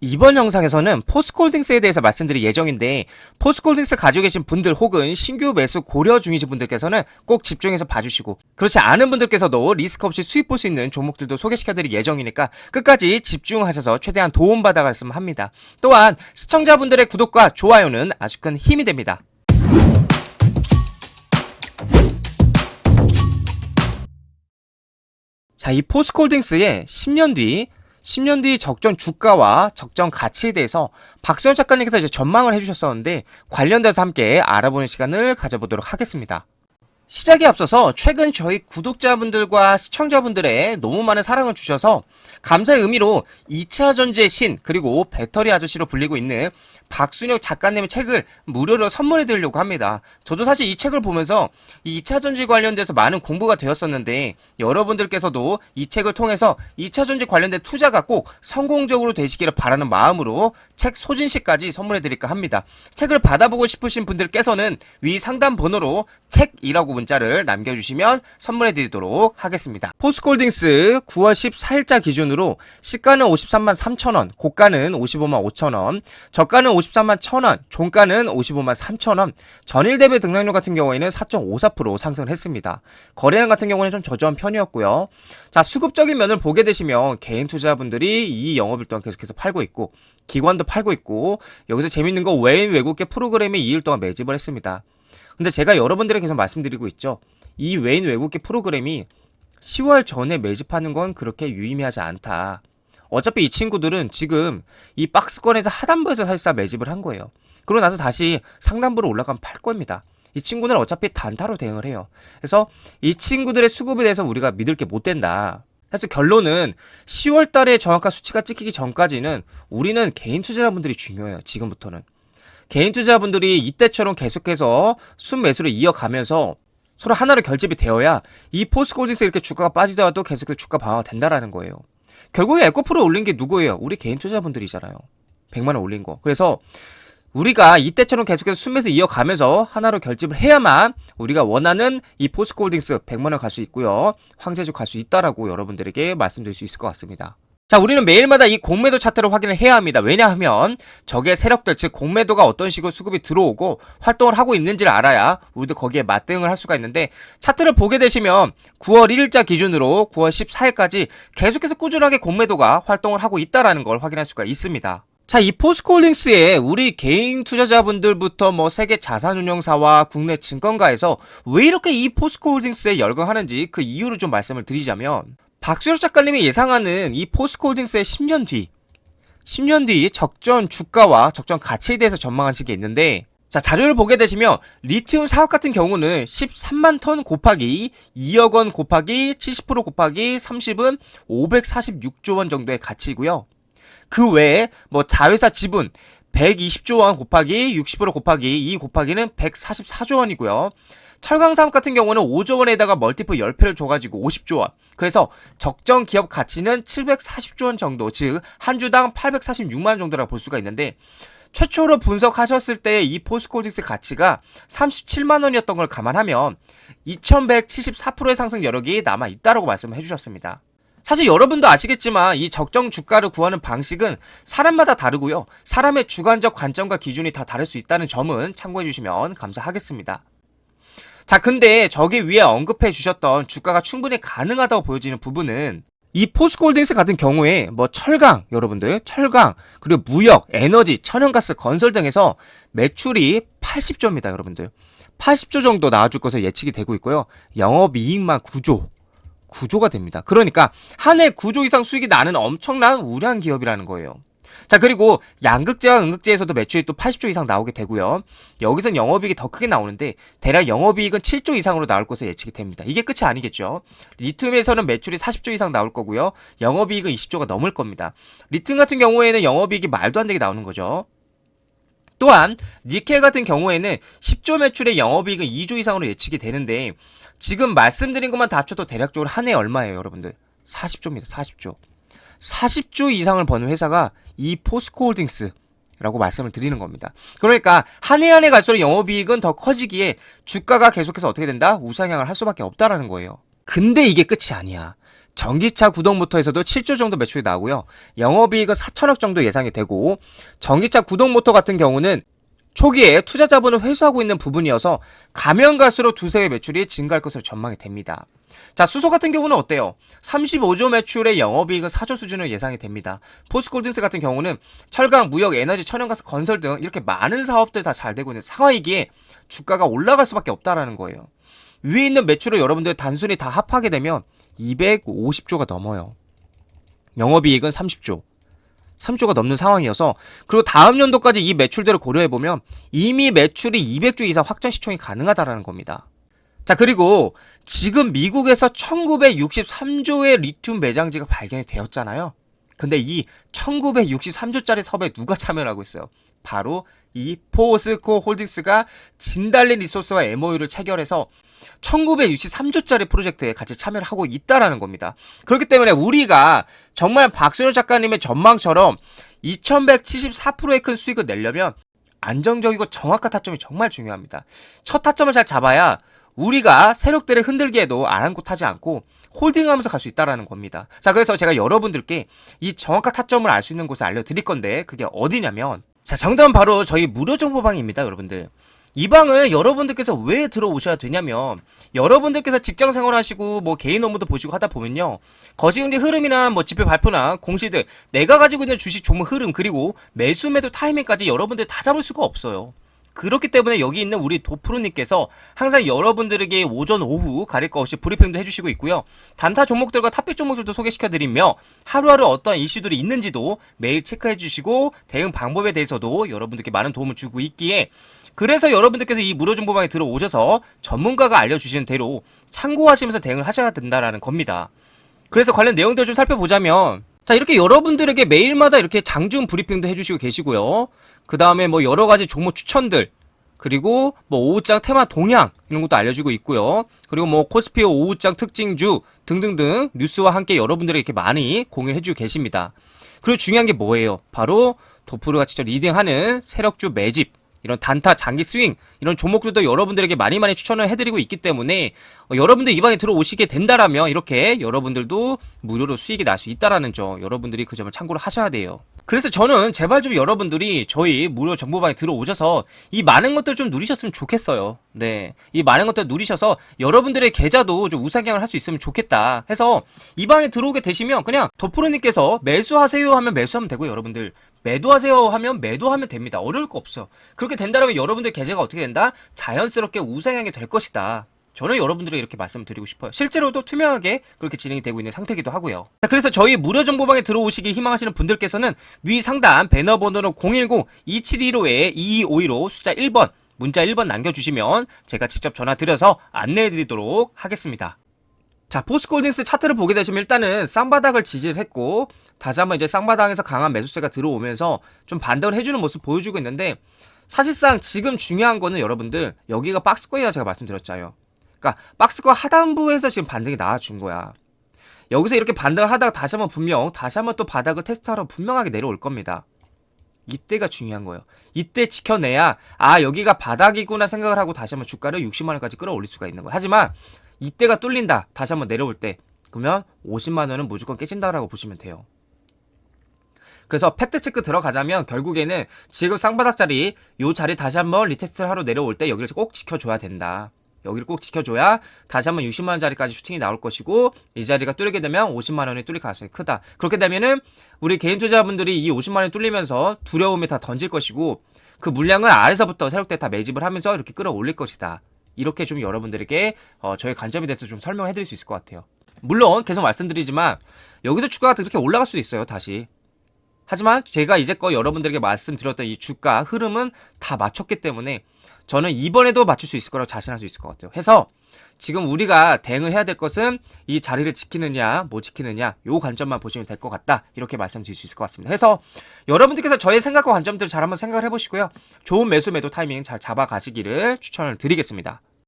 이번 영상에서는 포스콜딩스에 대해서 말씀드릴 예정인데 포스콜딩스 가지고 계신 분들 혹은 신규 매수 고려 중이신 분들께서는 꼭 집중해서 봐주시고 그렇지 않은 분들께서도 리스크 없이 수익 볼 수 있는 종목들도 소개시켜드릴 예정이니까 끝까지 집중하셔서 최대한 도움받아갔으면 합니다. 또한 시청자분들의 구독과 좋아요는 아주 큰 힘이 됩니다. 자, 이 포스콜딩스의 10년 뒤 10년 뒤 적정 주가와 적정 가치에 대해서 박수현 작가님께서 이제 전망을 해주셨었는데 관련돼서 함께 알아보는 시간을 가져보도록 하겠습니다. 시작에 앞서서 최근 저희 구독자분들과 시청자분들의 너무 많은 사랑을 주셔서 감사의 의미로 2차 전지의 신 그리고 배터리 아저씨로 불리고 있는 박순혁 작가님의 책을 무료로 선물해 드리려고 합니다. 저도 사실 이 책을 보면서 이 2차 전지 관련돼서 많은 공부가 되었었는데 여러분들께서도 이 책을 통해서 2차 전지 관련된 투자가 꼭 성공적으로 되시기를 바라는 마음으로 책 소진시까지 선물해 드릴까 합니다. 책을 받아보고 싶으신 분들께서는 위 상담 번호로 책이라고 문자를 남겨주시면 선물해 드리도록 하겠습니다. 포스콜딩스 9월 14일자 기준으로 시가는 53만 3천원, 고가는 55만 5천원, 저가는 53만 1천원, 종가는 55만 3천원, 전일 대비 등락률 같은 경우에는 4.54% 상승을 했습니다. 거래량 같은 경우는 좀 저조한 편이었고요. 자, 수급적인 면을 보게 되시면 개인 투자분들이 이 영업일 동안 계속해서 팔고 있고, 기관도 팔고 있고, 여기서 재밌는 거 외인 외국계 프로그램이 2일 동안 매집을 했습니다. 근데 제가 여러분들에게 계속 말씀드리고 있죠. 이 외인 외국계 프로그램이 10월 전에 매집하는 건 그렇게 유의미하지 않다. 어차피 이 친구들은 지금 이 박스권에서 하단부에서 사실상 매집을 한 거예요. 그러고 나서 다시 상단부로 올라가면 팔 겁니다. 이 친구는 어차피 단타로 대응을 해요. 그래서 이 친구들의 수급에 대해서 우리가 믿을 게 못 된다. 그래서 결론은 10월 달에 정확한 수치가 찍히기 전까지는 우리는 개인 투자자분들이 중요해요. 지금부터는. 개인 투자분들이 이때처럼 계속해서 순매수를 이어가면서 서로 하나로 결집이 되어야 이 포스콜딩스 이렇게 주가가 빠지더라도 계속해서 주가 방어가 된다라는 거예요. 결국에 에코프로 올린 게 누구예요? 우리 개인 투자분들이잖아요. 100만 원 올린 거. 그래서 우리가 이때처럼 계속해서 순매수 이어가면서 하나로 결집을 해야만 우리가 원하는 이 포스콜딩스 100만 원 갈 수 있고요. 황제주 갈 수 있다라고 여러분들에게 말씀드릴 수 있을 것 같습니다. 자, 우리는 매일마다 이 공매도 차트를 확인을 해야 합니다. 왜냐하면 적의 세력들, 즉 공매도가 어떤 식으로 수급이 들어오고 활동을 하고 있는지를 알아야 우리도 거기에 맞대응을 할 수가 있는데 차트를 보게 되시면 9월 1일자 기준으로 9월 14일까지 계속해서 꾸준하게 공매도가 활동을 하고 있다라는 걸 확인할 수가 있습니다. 자, 이 포스콜링스에 우리 개인 투자자분들부터 뭐 세계 자산운용사와 국내 증권가에서 왜 이렇게 이 포스콜딩스에 열광하는지 그 이유를 좀 말씀을 드리자면 박수혁 작가님이 예상하는 이 포스콜딩스의 10년 뒤 10년 뒤 적정 주가와 적정 가치에 대해서 전망하신 게 있는데 자 자료를 보게 되시면 리튬 사업 같은 경우는 13만 톤 곱하기 2억 원 곱하기 70% 곱하기 30은 546조 원 정도의 가치이고요. 그 외에 뭐 자회사 지분 120조 원 곱하기 60% 곱하기 2 곱하기는 144조 원이고요. 철강 사업 같은 경우는 5조 원에다가 멀티플 10배를 줘가지고 50조 원. 그래서 적정 기업 가치는 740조 원 정도, 즉 한 주당 846만 원 정도라고 볼 수가 있는데 최초로 분석하셨을 때 이 포스코딕스 가치가 37만 원이었던 걸 감안하면 2174%의 상승 여력이 남아 있다라고 말씀을 해주셨습니다. 사실 여러분도 아시겠지만 이 적정 주가를 구하는 방식은 사람마다 다르고요. 사람의 주관적 관점과 기준이 다 다를 수 있다는 점은 참고해 주시면 감사하겠습니다. 자, 근데 저기 위에 언급해 주셨던 주가가 충분히 가능하다고 보여지는 부분은 이 포스콜딩스 같은 경우에 뭐 철강 여러분들 철강 그리고 무역 에너지 천연가스 건설 등에서 매출이 80조입니다 여러분들 80조 정도 나와줄 것으로 예측이 되고 있고요 영업이익만 9조 9조가 됩니다 그러니까 한 해 9조 이상 수익이 나는 엄청난 우량 기업이라는 거예요 자 그리고 양극재와 음극재에서도 매출이 또 80조 이상 나오게 되고요. 여기선 영업이익이 더 크게 나오는데 대략 영업이익은 7조 이상으로 나올 것으로 예측이 됩니다. 이게 끝이 아니겠죠. 리튬에서는 매출이 40조 이상 나올 거고요. 영업이익은 20조가 넘을 겁니다. 리튬 같은 경우에는 영업이익이 말도 안 되게 나오는 거죠. 또한 니켈 같은 경우에는 10조 매출의 영업이익은 2조 이상으로 예측이 되는데 지금 말씀드린 것만 다 합쳐도 대략적으로 한 해 얼마예요, 여러분들? 40조입니다. 40조. 40조 이상을 버는 회사가 이 포스코홀딩스 라고 말씀을 드리는 겁니다. 그러니까 한 해 한 해 갈수록 영업이익은 더 커지기에 주가가 계속해서 어떻게 된다? 우상향을 할 수밖에 없다라는 거예요. 근데 이게 끝이 아니야. 전기차 구동모터 에서도 7조 정도 매출이 나오고요. 영업이익은 4천억 정도 예상이 되고 전기차 구동모터 같은 경우는 초기에 투자 자본을 회수하고 있는 부분이어서 가면 갈수록 두세 배 매출이 증가할 것으로 전망이 됩니다. 자, 수소 같은 경우는 어때요? 35조 매출의 영업이익은 4조 수준으로 예상이 됩니다. 포스콜든스 같은 경우는 철강, 무역, 에너지, 천연가스, 건설 등 이렇게 많은 사업들 다 잘 되고 있는 상황이기에 주가가 올라갈 수밖에 없다라는 거예요. 위에 있는 매출을 여러분들 단순히 다 합하게 되면 250조가 넘어요. 영업이익은 30조. 3조가 넘는 상황이어서 그리고 다음 연도까지 이 매출대로 고려해 보면 이미 매출이 200조 이상 확정 시총이 가능하다라는 겁니다. 자, 그리고 지금 미국에서 1963조의 리튬 매장지가 발견이 되었잖아요. 근데 이 1963조짜리 사업에 누가 참여를 하고 있어요? 바로 이 포스코 홀딩스가 진달래 리소스와 MOU를 체결해서 1963조짜리 프로젝트에 같이 참여를 하고 있다라는 겁니다. 그렇기 때문에 우리가 정말 박순호 작가님의 전망처럼 2174%의 큰 수익을 내려면 안정적이고 정확한 타점이 정말 중요합니다. 첫 타점을 잘 잡아야 우리가 세력들의 흔들기에도 아랑곳하지 않고 홀딩하면서 갈 수 있다라는 겁니다. 자, 그래서 제가 여러분들께 이 정확한 타점을 알 수 있는 곳을 알려드릴 건데 그게 어디냐면 자, 정답은 바로 저희 무료 정보방입니다, 여러분들. 이 방을 여러분들께서 왜 들어오셔야 되냐면 여러분들께서 직장 생활하시고 뭐 개인 업무도 보시고 하다 보면요 거시경제 흐름이나 뭐 지표 발표나 공시들 내가 가지고 있는 주식 종목 흐름 그리고 매수 매도 타이밍까지 여러분들 다 잡을 수가 없어요 그렇기 때문에 여기 있는 우리 도프로님께서 항상 여러분들에게 오전 오후 가릴 것 없이 브리핑도 해주시고 있고요 단타 종목들과 탑픽 종목들도 소개시켜드리며 하루하루 어떤 이슈들이 있는지도 매일 체크해주시고 대응 방법에 대해서도 여러분들께 많은 도움을 주고 있기에 그래서 여러분들께서 이 무료 정보방에 들어오셔서 전문가가 알려주시는 대로 참고하시면서 대응을 하셔야 된다라는 겁니다. 그래서 관련 내용들 좀 살펴보자면 자 이렇게 여러분들에게 매일마다 이렇게 장중 브리핑도 해주시고 계시고요. 그 다음에 뭐 여러 가지 종목 추천들 그리고 뭐 오후장 테마 동향 이런 것도 알려주고 있고요. 그리고 뭐 코스피어 오후장 특징주 등등등 뉴스와 함께 여러분들에게 이렇게 많이 공유해주고 계십니다. 그리고 중요한 게 뭐예요? 바로 도프르가 직접 리딩하는 세력주 매집 이런 단타 장기 스윙 이런 종목들도 여러분들에게 많이 많이 추천을 해드리고 있기 때문에 어, 여러분들 이 방에 들어오시게 된다라면 이렇게 여러분들도 무료로 수익이 날 수 있다라는 점 여러분들이 그 점을 참고를 하셔야 돼요. 그래서 저는 제발 좀 여러분들이 저희 무료 정보방에 들어오셔서 이 많은 것들 좀 누리셨으면 좋겠어요. 네. 이 많은 것들 누리셔서 여러분들의 계좌도 좀 우상향을 할 수 있으면 좋겠다 해서 이 방에 들어오게 되시면 그냥 더프로님께서 매수하세요 하면 매수하면 되고 여러분들 매도하세요 하면 매도하면 됩니다. 어려울 거 없어요. 그렇게 된다면 여러분들 계좌가 어떻게 된다? 자연스럽게 우상향이 될 것이다. 저는 여러분들에게 이렇게 말씀드리고 싶어요. 실제로도 투명하게 그렇게 진행이 되고 있는 상태이기도 하고요. 자, 그래서 저희 무료 정보방에 들어오시기 희망하시는 분들께서는 위 상단 배너 번호로 010-2715-2252로 숫자 1번 문자 1번 남겨주시면 제가 직접 전화 드려서 안내해드리도록 하겠습니다. 자, 포스코홀딩스 차트를 보게 되시면 일단은 쌍바닥을 지지를 했고 다시 한번 이제 쌍바닥에서 강한 매수세가 들어오면서 좀 반등을 해주는 모습 보여주고 있는데 사실상 지금 중요한 거는 여러분들 여기가 박스권이라 제가 말씀드렸잖아요. 그러니까 박스권 하단부에서 지금 반등이 나와준 거야. 여기서 이렇게 반등을 하다가 다시 한번 분명 다시 한번 또 바닥을 테스트하러 분명하게 내려올 겁니다. 이때가 중요한 거예요. 이때 지켜내야 아 여기가 바닥이구나 생각을 하고 다시 한번 주가를 60만 원까지 끌어올릴 수가 있는 거예요. 하지만 이때가 뚫린다. 다시 한번 내려올 때 그러면 50만 원은 무조건 깨진다라고 보시면 돼요. 그래서 팩트 체크 들어가자면 결국에는 지금 쌍바닥 자리 요 자리 다시 한번 리테스트를 하러 내려올 때 여기를 꼭 지켜줘야 된다. 여기를 꼭 지켜줘야 다시 한번 60만 원짜리까지 슈팅이 나올 것이고 이 자리가 뚫리게 되면 50만 원이 뚫릴 가능성이 크다. 그렇게 되면은 우리 개인 투자분들이 이 50만 원이 뚫리면서 두려움에 다 던질 것이고 그 물량을 아래서부터 세력대 다 매집을 하면서 이렇게 끌어올릴 것이다. 이렇게 좀 여러분들에게 어, 저의 관점에 대해서 좀 설명해 드릴 수 있을 것 같아요. 물론 계속 말씀드리지만 여기서 주가가 그렇게 올라갈 수도 있어요. 다시. 하지만 제가 이제껏 여러분들에게 말씀드렸던 이 주가 흐름은 다 맞췄기 때문에 저는 이번에도 맞출 수 있을 거라고 자신할 수 있을 것 같아요. 해서 지금 우리가 대응을 해야 될 것은 이 자리를 지키느냐 못 지키느냐 요 관점만 보시면 될 것 같다 이렇게 말씀드릴 수 있을 것 같습니다. 해서 여러분들께서 저의 생각과 관점들을 잘 한번 생각을 해보시고요. 좋은 매수 매도 타이밍 잘 잡아가시기를 추천을 드리겠습니다.